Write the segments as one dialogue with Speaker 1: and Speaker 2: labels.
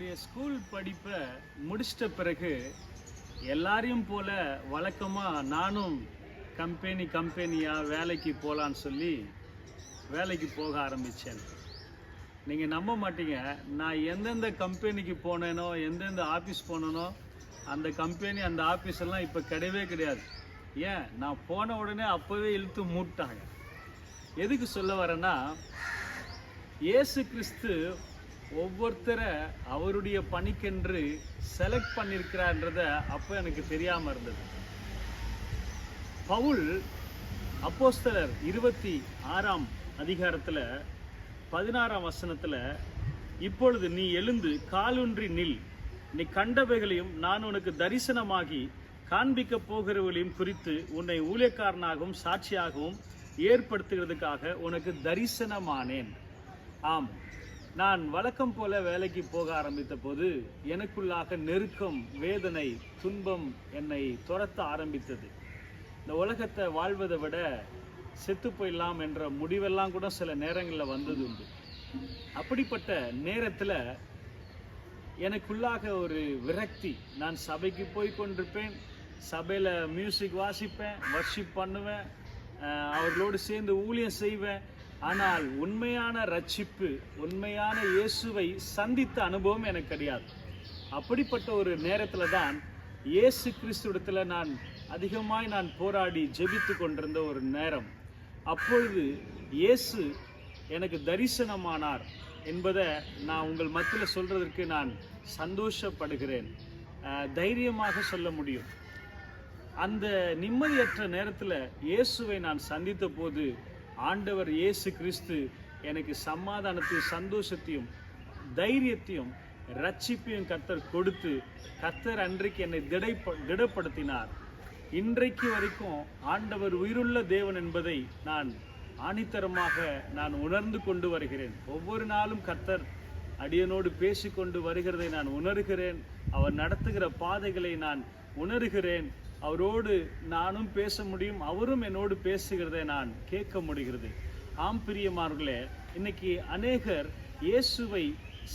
Speaker 1: என்னுடைய ஸ்கூல் படிப்பை முடிச்சிட்ட பிறகு எல்லாரையும் போல வழக்கமாக நானும் கம்பெனி கம்பெனியாக வேலைக்கு போகலான்னு சொல்லி வேலைக்கு போக ஆரம்பித்தேன் நீங்கள் நம்ப மாட்டீங்க. நான் எந்தெந்த கம்பெனிக்கு போனேனோ எந்தெந்த ஆஃபீஸ் போனேனோ அந்த கம்பெனி அந்த ஆஃபீஸ் எல்லாம் இப்போ கிடையவே கிடையாது. ஏன்? நான் போன உடனே அப்போவே இழுத்து மூட்டாங்க. எதுக்கு சொல்ல வரேன்னா இயேசு கிறிஸ்து ஒவ்வொருத்தரை அவருடைய பணிக்கென்று செலக்ட் பண்ணியிருக்கிறான்றத அப்போ எனக்கு தெரியாமல் இருந்தது. பவுல் அப்போஸ்தலர் இருபத்தி ஆறாம் அதிகாரத்தில் பதினாறாம் வசனத்தில் இப்பொழுது நீ எழுந்து காலூன்றி நில். நீ கண்டவைகளையும் நான் உனக்கு தரிசனமாகி காண்பிக்க போகிறவர்களையும் குறித்து உன்னை ஊழியக்காரனாகவும் சாட்சியாகவும் ஏற்படுத்துகிறதுக்காக உனக்கு தரிசனமானேன். ஆம். நான் வழக்கம் போல வேலைக்கு போக ஆரம்பித்த போது எனக்குள்ளாக நெருக்கம் வேதனை துன்பம் என்னை துரத்த ஆரம்பித்தது. இந்த உலகத்தை வாழ்வதை விட செத்து போயிடலாம் என்ற முடிவெல்லாம் கூட சில நேரங்களில் வந்தது உண்டு. அப்படிப்பட்ட நேரத்தில் எனக்குள்ளாக ஒரு விரக்தி. நான் சபைக்கு போய் கொண்டிருப்பேன் சபையில் மியூசிக் வாசிப்பேன் வர்ஷிப் பண்ணுவேன் அவர்களோடு சேர்ந்து ஊழியம் செய்வேன் ஆனால் உண்மையான ரட்சிப்பு உண்மையான இயேசுவை சந்தித்த அனுபவம் எனக்கு கிடையாது. அப்படிப்பட்ட ஒரு நேரத்தில் தான் இயேசு கிறிஸ்துவிடத்தில் நான் அதிகமாய் நான் போராடி ஜெபித்து கொண்டிருந்த ஒரு நேரம். அப்பொழுது இயேசு எனக்கு தரிசனமானார் என்பதை நான் உங்கள் மத்தியில் சொல்கிறதற்கு நான் சந்தோஷப்படுகிறேன். தைரியமாக சொல்ல முடியும். அந்த நிம்மதியற்ற நேரத்தில் இயேசுவை நான் சந்தித்த போது ஆண்டவர் இயேசு கிறிஸ்து எனக்கு சமாதானத்தையும் சந்தோஷத்தையும் தைரியத்தையும் ரட்சிப்பையும் கத்தர் கொடுத்து கத்தர் அன்றைக்கு என்னை திடைப்ப திடப்படுத்தினார். இன்றைக்கு வரைக்கும் ஆண்டவர் உயிருள்ள தேவன் என்பதை நான் ஆணித்தரமாக நான் உணர்ந்து கொண்டு வருகிறேன். ஒவ்வொரு நாளும் கத்தர் அடியனோடு பேசிக்கொண்டு வருகிறதை நான் உணர்கிறேன். அவர் நடத்துகிற பாதைகளை நான் உணர்கிறேன். அவரோடு நானும் பேச முடியும் அவரும் என்னோடு பேசுகிறதை நான் கேட்க முடிகிறது. ஆம் பிரியமார்களே இன்னைக்கு அநேகர் இயேசுவை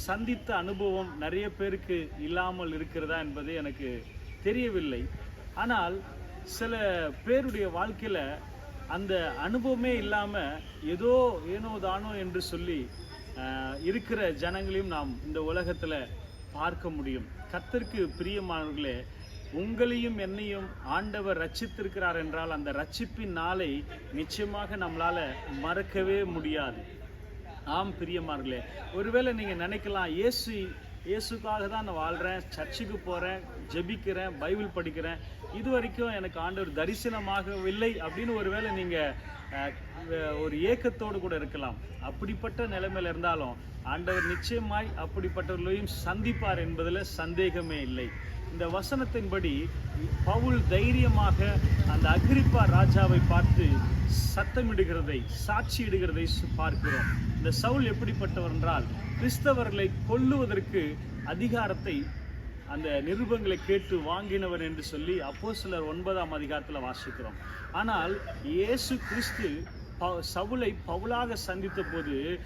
Speaker 1: சந்தித்த அனுபவம் நிறைய பேருக்கு இல்லாமல் இருக்கிறதா என்பது எனக்கு தெரியவில்லை. ஆனால் சில பேருடைய வாழ்க்கையில் அந்த அனுபவமே இல்லாமல் ஏதோ ஏனோ தானோ என்று சொல்லி இருக்கிற ஜனங்களையும் நாம் இந்த உலகத்தில் பார்க்க முடியும். கத்திற்கு பிரியமானவர்களே உங்களையும் என்னையும் ஆண்டவர் ரட்சித்திருக்கிறார் என்றால் அந்த ரட்சிப்பின் நாளை நிச்சயமாக நம்மளால் மறக்கவே முடியாது. ஆம் பிரியமார்களே ஒருவேளை நீங்கள் நினைக்கலாம் இயேசு இயேசுக்காக தான் நான் வாழ்கிறேன் சர்ச்சுக்கு போகிறேன் ஜெபிக்கிறேன் பைபிள் படிக்கிறேன் இது வரைக்கும் எனக்கு ஆண்டவர் தரிசனமாகவில்லை அப்படின்னு ஒருவேளை நீங்கள் ஒரு ஏக்கத்தோடு கூட இருக்கலாம். அப்படிப்பட்ட நிலைமையில் இருந்தாலும் ஆண்டவர் நிச்சயமாய் அப்படிப்பட்டவர்களையும் சந்திப்பார் என்பதில் சந்தேகமே இல்லை. இந்த வசனத்தின்படி பவுல் தைரியமாக அந்த அகிரிப்பா ராஜாவை பார்த்து சத்தமிடுகிறதை சாட்சியிடுகிறதை பார்க்கிறோம். இந்த சவுல் எப்படிப்பட்டவர் என்றால் கிறிஸ்தவர்களை கொல்லுவதற்கு அதிகாரத்தை அந்த நிருபங்களை கேட்டு வாங்கினவர் என்று சொல்லி அப்போ சிலர் ஒன்பதாம் அதிகாரத்தில் வாசிக்கிறோம். ஆனால் இயேசு கிறிஸ்து ப- சவுலை பவுலாக சந்தித்த போது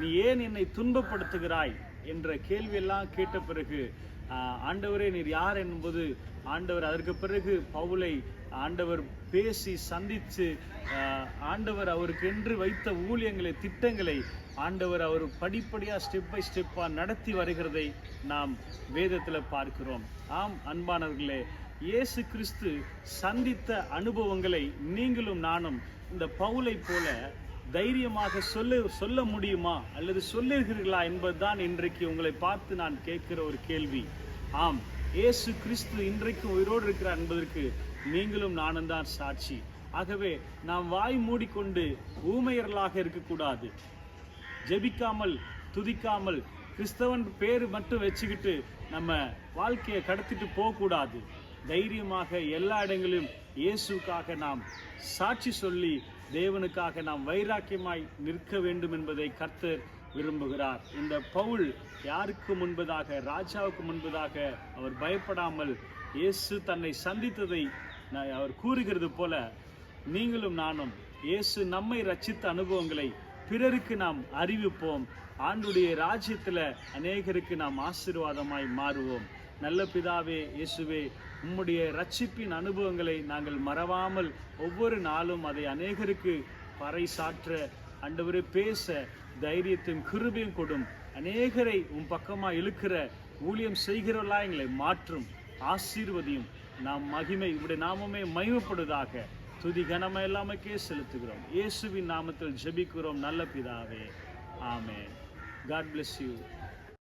Speaker 1: நீ ஏன் என்னை துன்பப்படுத்துகிறாய்? என்ற கேள்வியெல்லாம் கேட்ட பிறகு ஆண்டவரே நீர் யார் என்பது ஆண்டவர் அதற்கு பிறகு பவுலை ஆண்டவர் பேசி சந்தித்து ஆண்டவர் அவருக்கு என்று வைத்த ஊழியங்களை திட்டங்களை ஆண்டவர் அவர் படிப்படியாக ஸ்டெப் பை ஸ்டெப்பாக நடத்தி வருகிறதை நாம் வேதத்தில் பார்க்கிறோம். ஆம் அன்பானவர்களே இயேசு கிறிஸ்து சந்தித்த அனுபவங்களை நீங்களும் நானும் இந்த பவுலை போல தைரியமாக சொல்ல சொல்ல முடியுமா? அல்லது சொல்லுகிறீர்களா என்பதுதான் இன்றைக்கு உங்களை பார்த்து நான் கேட்கிற ஒரு கேள்வி. ஆம் இயேசு கிறிஸ்து இன்றைக்கு உயிரோடு இருக்கிறார் என்பதற்கு நீங்களும் நானும் தான் சாட்சி. ஆகவே நாம் வாய் மூடிக்கொண்டு ஊமையர்களாக இருக்கக்கூடாது. ஜெபிக்காமல் துதிக்காமல் கிறிஸ்தவன் பேர் மட்டும் வச்சுக்கிட்டு நம்ம வாழ்க்கையை கடத்திட்டு போகக்கூடாது. தைரியமாக எல்லா இடங்களிலும் இயேசுக்காக நாம் சாட்சி சொல்லி தேவனுக்காக நாம் வைராக்கியமாய் நிற்க வேண்டும் என்பதை கர்த்தர் விரும்புகிறார். இந்த பவுல் யாருக்கு முன்பதாக ராஜாவுக்கு முன்பதாக அவர் பயப்படாமல் இயேசு தன்னை சந்தித்ததை நான் அவர் கூறுகிறது போல நீங்களும் நானும் இயேசு நம்மை ரச்சித்த அனுபவங்களை பிறருக்கு நாம் அறிவிப்போம். ஆண்டுடைய ராஜ்யத்தில் அநேகருக்கு நாம் ஆசீர்வாதமாய் மாறுவோம். நல்ல பிதாவே இயேசுவே உம்முடைய ரட்சிப்பின் அனுபவங்களை நாங்கள் மறவாமல் ஒவ்வொரு நாளும் அதை அநேகருக்கு பறைசாற்ற அண்டவரே பேச தைரியத்தையும் கிருபையும் கொடும். அநேகரை உன் பக்கமாக இழுக்கிற ஊழியம் செய்கிறவர்களா எங்களை மாற்றும். ஆசீர்வதியும் நாம் மகிமை இவருடைய நாமமே மகிமைப்படுவதாக துதி கனம எல்லாமக்கே செலுத்துகிறோம். இயேசுவின் நாமத்தில் ஜெபிக்கிறோம். நல்ல பிதாவே. ஆமே காட் bless யூ